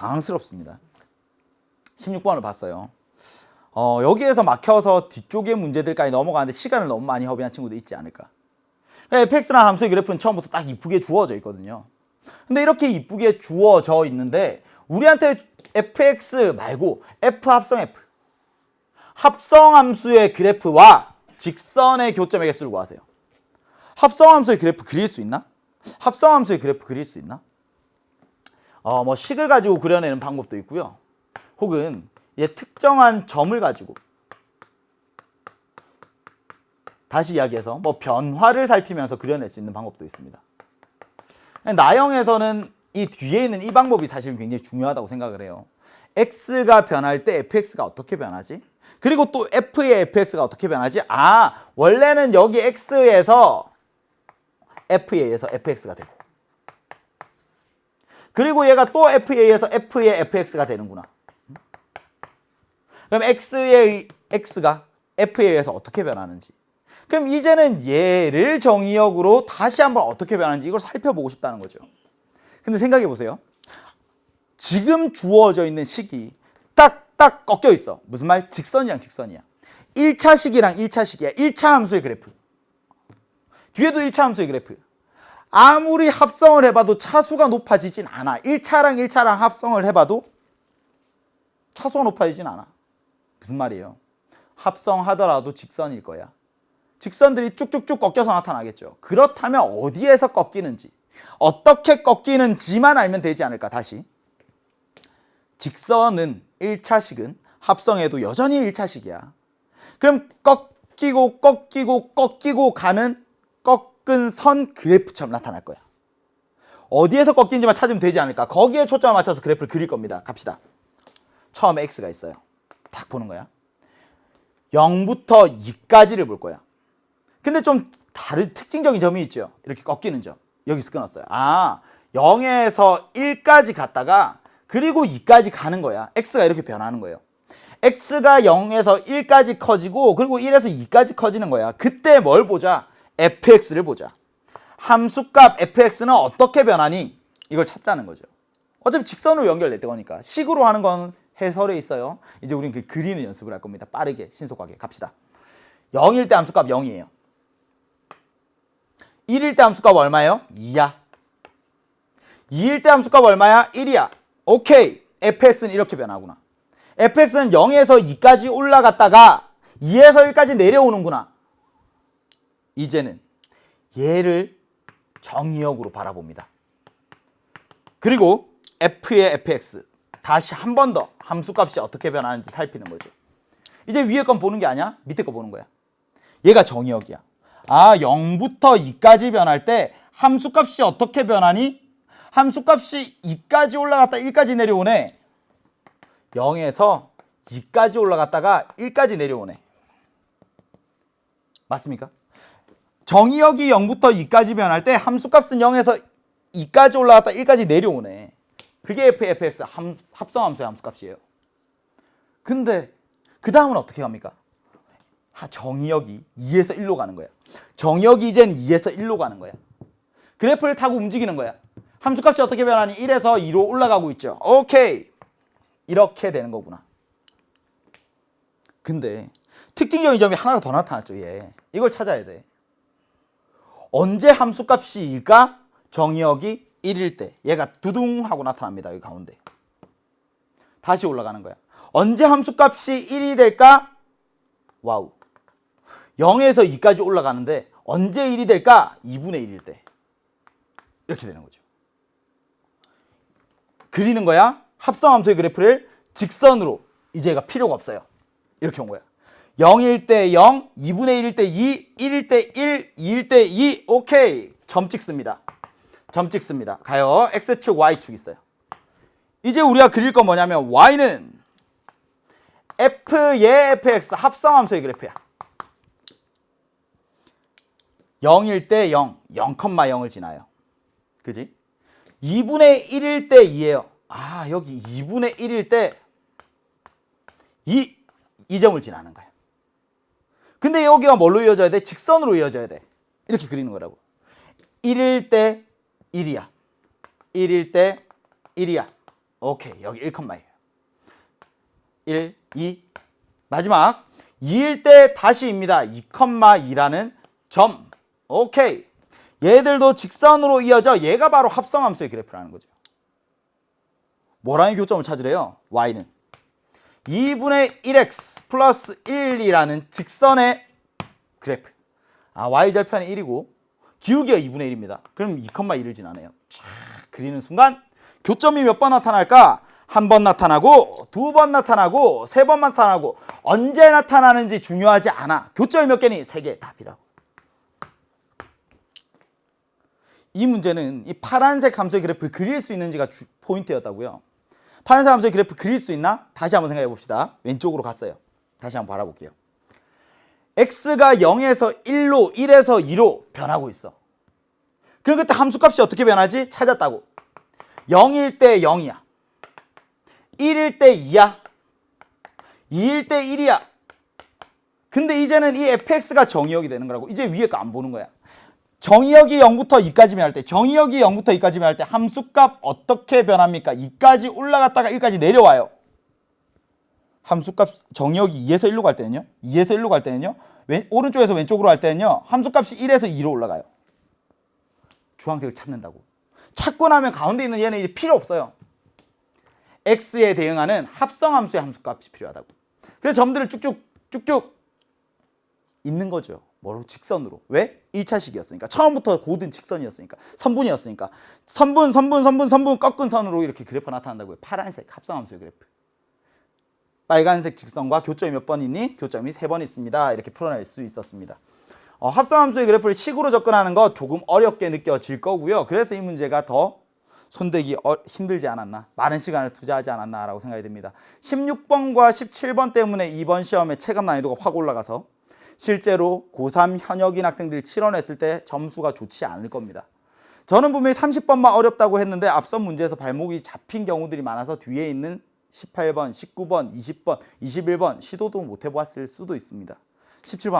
당황스럽습니다. 16번을 봤어요. 어, 여기에서 막혀서 뒤쪽의 문제들까지 넘어가는데 시간을 너무 많이 허비한 친구도 있지 않을까. fx라는 함수의 그래프는 처음부터 딱 이쁘게 주어져 있거든요. 근데 이렇게 이쁘게 주어져 있는데 우리한테 fx 말고 f 합성 f 합성 함수의 그래프와 직선의 교점 x를 구하세요. 합성 함수의 그래프 그릴 수 있나? 합성 함수의 그래프 그릴 수 있나? 어, 뭐 식을 가지고 그려내는 방법도 있고요. 혹은 얘 특정한 점을 가지고 다시 이야기해서 뭐 변화를 살피면서 그려낼 수 있는 방법도 있습니다. 나형에서는 이 뒤에 있는 이 방법이 사실 굉장히 중요하다고 생각을 해요. x가 변할 때 fx가 어떻게 변하지? 그리고 또 f의 fx가 어떻게 변하지? 아, 원래는 여기 x에서 f에 의해서 fx가 되고 그리고 얘가 또 의해서 f의 fx가 되는구나. 그럼 x의 x가 의해서 어떻게 변하는지. 그럼 이제는 얘를 정의역으로 다시 한번 어떻게 변하는지 이걸 살펴보고 싶다는 거죠. 근데 생각해 보세요. 지금 주어져 있는 식이 딱딱 꺾여 있어. 무슨 말? 직선이랑 직선이야. 1차 식이랑 1차 식이야. 1차 함수의 그래프. 뒤에도 1차 함수의 그래프. 아무리 합성을 해봐도 차수가 높아지진 않아. 1차랑 1차랑 합성을 해봐도 차수가 높아지진 않아. 무슨 말이에요? 합성하더라도 직선일 거야. 직선들이 쭉쭉쭉 꺾여서 나타나겠죠. 그렇다면 어디에서 꺾이는지, 어떻게 꺾이는지만 알면 되지 않을까, 다시. 직선은 1차식은 합성해도 여전히 1차식이야. 그럼 꺾이고 꺾이고 꺾이고 가는 꺾은 선 그래프처럼 나타날 거야. 어디에서 꺾이는지만 찾으면 되지 않을까. 거기에 초점을 맞춰서 그래프를 그릴 겁니다. 갑시다. 처음에 x가 있어요. 딱 보는 거야. 0부터 2까지를 볼 거야. 근데 좀 다른 특징적인 점이 있죠. 이렇게 꺾이는 점. 여기서 끊었어요. 아, 0에서 1까지 갔다가 그리고 2까지 가는 거야. x가 이렇게 변하는 거예요. x가 0에서 1까지 커지고 그리고 1에서 2까지 커지는 거야. 그때 뭘 보자? Fx를 보자. 함수값 fx는 어떻게 변하니? 이걸 찾자는 거죠. 어차피 직선으로 연결될 거니까. 식으로 하는 건 해설에 있어요. 이제 우리는 그 그리는 연습을 할 겁니다. 빠르게 신속하게 갑시다. 0일 때 함수값 0이에요. 1일 때 함수값 얼마예요? 2야. 2일 때 함수값 얼마야? 1이야. 오케이. fx는 이렇게 변하구나. fx는 0에서 2까지 올라갔다가 2에서 1까지 내려오는구나. 이제는 얘를 정의역으로 바라봅니다. 그리고 f의 fx 다시 한 번 더 함수값이 어떻게 변하는지 살피는 거죠. 이제 위에 건 보는 게 아니야. 밑에 거 보는 거야. 얘가 정의역이야. 아, 0부터 2까지 변할 때 함수값이 어떻게 변하니? 함수값이 2까지 올라갔다 1까지 내려오네. 0에서 2까지 올라갔다가 1까지 내려오네. 맞습니까? 정의역이 0부터 2까지 변할 때 함수값은 0에서 2까지 올라갔다 1까지 내려오네. 그게 fx 함, 합성함수의 함수값이에요. 근데 그 다음은 어떻게 합니까? 하, 정의역이 2에서 1로 가는 거야. 정의역이 이젠 2에서 1로 가는 거야. 그래프를 타고 움직이는 거야. 함수값이 어떻게 변하니? 1에서 2로 올라가고 있죠. 오케이. 이렇게 되는 거구나. 근데 특징적인 점이 하나가 더 나타났죠. 얘. 이걸 찾아야 돼. 언제 함수값이 2가 정의역이 1일 때 얘가 두둥 하고 나타납니다. 여기 가운데. 다시 올라가는 거야. 언제 함수값이 1이 될까? 와우. 0에서 2까지 올라가는데 언제 1이 될까? 2분의 1일 때. 이렇게 되는 거죠. 그리는 거야. 합성함수의 그래프를 직선으로 이제 얘가 필요가 없어요. 이렇게 온 거야. 0일 때 0, 2분의 1일 때 2, 1일 때 1, 2일 때 2. 오케이. 점 찍습니다. 점 찍습니다. 가요. X축, Y축 있어요. 이제 우리가 그릴 건 뭐냐면 Y는 F, 예, FX 합성함수의 그래프야. 0일 때 0, 0,0을 지나요. 그지? 2분의 1일 때 2예요. 아, 여기 2분의 1일 때 2, 이 점을 지나는 거야. 근데 여기가 뭘로 이어져야 돼? 직선으로 이어져야 돼. 이렇게 그리는 거라고. 1일 때 1이야. 1일 때 1이야. 오케이 여기 1컴마예요 1, 2 마지막 2일 때 다시입니다 2,2라는 점 오케이 얘들도 직선으로 이어져 얘가 바로 합성함수의 그래프라는 거죠 뭐라는 교점을 찾으래요 y는 2분의 1x 플러스 1이라는 직선의 그래프 아 y절편이 1이고 기울기가 2분의 1입니다 그럼 2,1을 지나네요 쫙 그리는 순간 교점이 몇 번 나타날까? 한 번 나타나고 두 번 나타나고 세 번 나타나고 언제 나타나는지 중요하지 않아. 교점이 몇 개니? 세 개 답이라고. 이 문제는 이 파란색 함수의 그래프를 그릴 수 있는지가 주- 포인트였다고요. 파란색 함수의 그래프 그릴 수 있나? 다시 한번 생각해 봅시다. 왼쪽으로 갔어요. 다시 한번 바라볼게요. x가 0에서 1로 1에서 2로 변하고 있어. 그럼 그때 함수값이 어떻게 변하지? 찾았다고. 0일 때 0이야. 1일 때 2야. 2일 때 1이야. 근데 이제는 이 fx가 정의역이 되는 거라고. 이제 위에 거 안 보는 거야. 정의역이 0부터 2까지면 할 때, 정의역이 0부터 2까지면 할 때 함수값 어떻게 변합니까? 2까지 올라갔다가 1까지 내려와요. 함수값 정의역이 2에서 1로 갈 때는요. 2에서 1로 갈 때는요. 왼, 오른쪽에서 왼쪽으로 갈 때는요. 함수값이 1에서 2로 올라가요. 주황색을 찾는다고. 찾고 나면 가운데 있는 얘는 이제 필요 없어요. x에 대응하는 합성함수의 함수값이 필요하다고. 그래서 점들을 쭉쭉 쭉쭉 있는 거죠. 뭐로 직선으로. 왜? 1차식이었으니까. 처음부터 고든 직선이었으니까. 선분이었으니까. 선분, 선분, 선분, 선분 꺾은 선으로 이렇게 그래프 나타난다고요. 파란색 합성함수의 그래프. 빨간색 직선과 교점이 몇 번 있니? 교점이 세 번 있습니다. 이렇게 풀어낼 수 있었습니다. 어, 합성함수의 그래프를 식으로 접근하는 거 조금 어렵게 느껴질 거고요. 그래서 이 문제가 더 손대기 어, 힘들지 않았나 많은 시간을 투자하지 않았나라고 생각이 듭니다. 16번과 17번 때문에 이번 시험의 체감 난이도가 확 올라가서 실제로 고3 현역인 학생들이 치러냈을 때 점수가 좋지 않을 겁니다. 저는 분명히 30번만 어렵다고 했는데 앞선 문제에서 발목이 잡힌 경우들이 많아서 뒤에 있는 18번, 19번, 20번, 21번 시도도 못 해보았을 수도 있습니다. 17번